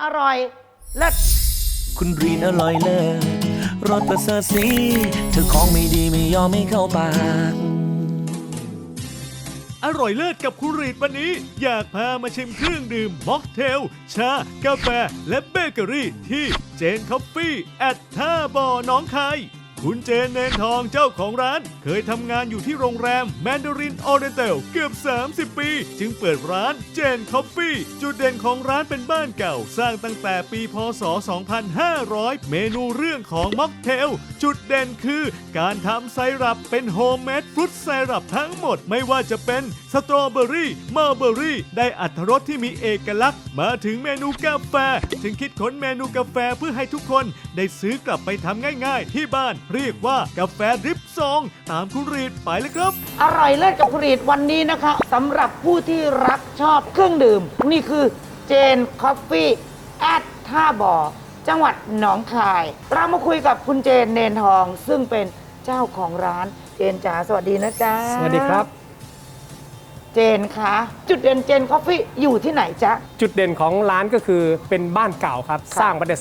อร่อยเลิศคุณรีนอร่อยเลิศรสประเสริฐสีเธอของไม่ดีไม่ยอมไม่เข้าปาก อร่อยเลิศกับคุณรีดวันนี้ อยากพามาชิมเครื่องดื่มม็อกเทล ชา กาแฟ และเบเกอรี่ที่เจนคอฟฟี่แอดท่าบ่อหน้องคาย คุณเจนเนนทองเจ้าของร้าน เคยทำงานอยู่ที่โรงแรมแมนดารินออเดนเตลเกือบ 30 ปี จึงเปิดร้านเจนคอฟฟี่จุดเด่นของร้านเป็นบ้านเก่า สร้างตั้งแต่ปีพศ 2500 เมนูเรื่องของม็อกเทล จุดเด่นคือการทำไซรัปเป็นโฮมเมดฟรุตไซรัปทั้งหมดไม่ว่าจะเป็นสตรอเบอรี่มัลเบอรี่ ได้อัตรสที่มีเอกลักษณ์ มาถึงเมนูกาแฟจึงคิดค้นเมนูกาแฟเพื่อให้ทุกคนได้ซื้อกลับไปทำง่าย ๆ ที่บ้านเรียกว่ากาแฟดริปซอง ตามคุณรีดไปเลยครับ อร่อยเลิศกับผลิตวันนี้นะคะสำหรับผู้ที่รักชอบเครื่องดื่ม นี่คือเจนคอฟฟี่แอดท่าบ่อจังหวัดหนองคาย เรามาคุยกับคุณเจนเนนทอง ซึ่งเป็นเจ้าของร้านเจนจ๋าสวัสดีนะจ๊ะสวัสดีครับ เจนคะ จุดเด่นเจนคอฟฟี่อยู่ที่ไหนจ๊ะ จุดเด่นของร้านก็คือเป็นบ้านเก่าครับครับสร้างมาใน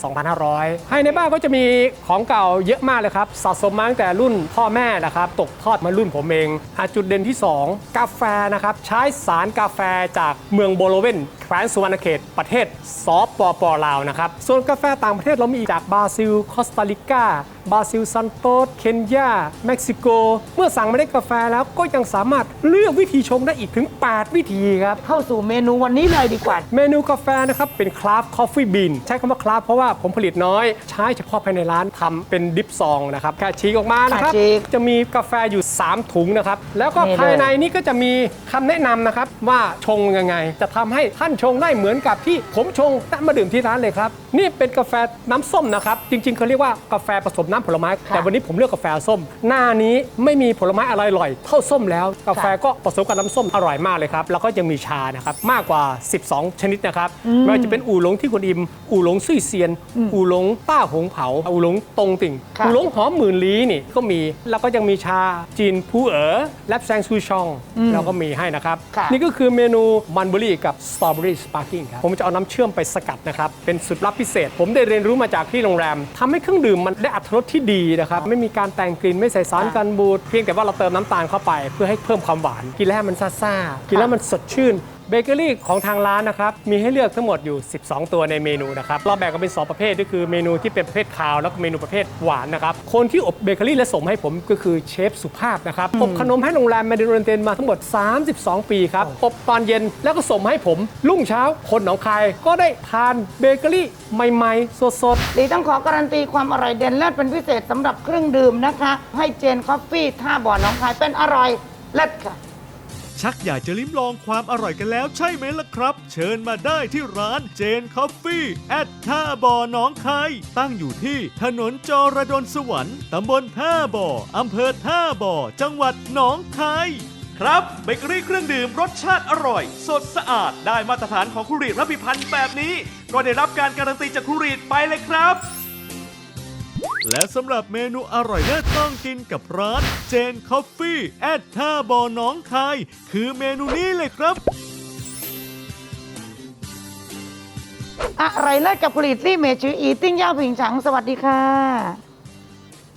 2500 ให้ในบ้านก็จะมีของเก่าเยอะมากเลยครับสะสมมาตั้งแต่รุ่นพ่อแม่นะครับ ตกทอดมารุ่นผมเองอะจุดเด่นที่ 2 กาแฟนะครับ ใช้สารกาแฟจากเมืองโบโลเวนแคว้นสุวรรณเขตประเทศสปปลาวนะครับ ส่วนกาแฟต่างประเทศเรามีจากบราซิล คอสตาริกาบราซิลซันโตสเคนยาเม็กซิโก เมื่อสั่งเมล็ดกาแฟแล้วก็ยังสามารถเลือกวิธีชงได้อีกถึง 8 วิธีครับ เข้าสู่เมนูวันนี้เลยดีกว่า เมนูกาแฟนะครับเป็นคราฟคอฟฟี่บีนใช้คำว่าคราฟเพราะว่าผมผลิตน้อย ใช้เฉพาะภายในร้านทำเป็นดิฟซองนะครับแค่ชี้ออกมานะครับ ค่ะชี้จะมีกาแฟอยู่ 3 ถุงนะครับ แล้วก็นี่เลย ภายในนี้ก็จะมีคำแนะนำนะครับ ว่าชงยังไง จะทำให้ท่านชงได้เหมือนกับที่ผมชงและมาดื่มที่ร้านเลยครับ นี่เป็นกาแฟน้ำส้มนะครับ จริงๆเขาเรียกว่ากาแฟผสมน้ำผลไม้ แต่วันนี้ผมเลือกกาแฟส้ม หน้านี้ไม่มีผลไม้อะไรอร่อย เท่าส้มแล้ว กาแฟก็ผสมกับน้ำส้มอร่อยมากเลยครับแล้วก็ยังมีชานะครับมากกว่า 12 ชนิดนะครับไม่ว่าจะเป็นอู่หลงที่คุณอิม อู่หลงซุยเซียน อู่หลงต้าหงเผา อู่หลงตงติ่งค่ะอู่หลงหอมหมื่นลี้นี่ก็มี แล้วก็ยังมีชาจีนผู้เอ๋อแลบแซงซูชองเราก็มีให้นะครับค่ะนี่ก็คือเมนูมันเบอรี่กับสตรอเบอรี่สปาร์กิ้งครับ ผมจะเอาน้ำเชื่อมไปสกัดนะครับ เป็นสูตรลับพิเศษ ผมได้เรียนรู้มาจากที่โรงแรมทำให้เครื่องดื่มมันได้อัตรสที่ดีนะครับ ไม่มีการแต่งกลิ่นไม่ใส่สารกันบูด เพียงแต่ว่าเราเติมน้ำตาลเข้าไป เพื่อให้เพิ่มความหวาน กินแล้วให้มันซ่าๆกินแล้วมันสดชื่น เบเกอรี่ของทางร้านนะครับมีให้เลือกทั้งหมดอยู่ 12 ตัวในเมนูนะครับเราแบ่งกันเป็น 2 ประเภทก็คือเมนูที่เป็นประเภทคาวแล้วก็เมนูประเภทหวานนะครับคนที่อบเบเกอรี่และส่งให้ผมก็คือเชฟสุภาพนะครับอบขนมให้โรงแรมแมดิเรนเตนมาทั้งหมด 32 ปีครับอบตอนเย็นแล้วก็ส่งมให้ผมรุ่งเช้าคนหนองคายก็ได้ทานเบเกอรี่ใหม่ๆ สดๆลีต้องขอการันตีความอร่อยเด่นเลิศเป็นพิเศษสำหรับเครื่องดื่มนะคะ ให้เจนคอฟฟี่ท่าบ่อน้องคายเป็นอร่อยเลิศค่ะ ชักอยากจะลิ้มลองความอร่อยกันแล้วใช่ไหมล่ะครับ เชิญมาได้ที่ร้านเจนคอฟฟี่แอดท่าบ่อหน้องคายตั้งอยู่ที่ถนนจรดลสวรรค์ตำบลท่าบ่ออำเภอท่าบ่อ จังหวัดหนองคายครับเบเกอรี่เครื่องดื่มรสชาติอร่อย สดสะอาดได้มาตรฐานของคุรีดรับพิพันธ์แบบนี้ ก็ได้รับการการันตีจากคุรีดไปเลยครับ และสำหรับเมนูอร่อยเลิศต้องกินกับร้านเจนคอฟฟี่แอดท่าบอน้องคาย คือเมนูนี้เลยครับอร่อยเลิศกับผลิตรี่เมชืออีติ้งย่าผิงฉังสวัสดีค่ะ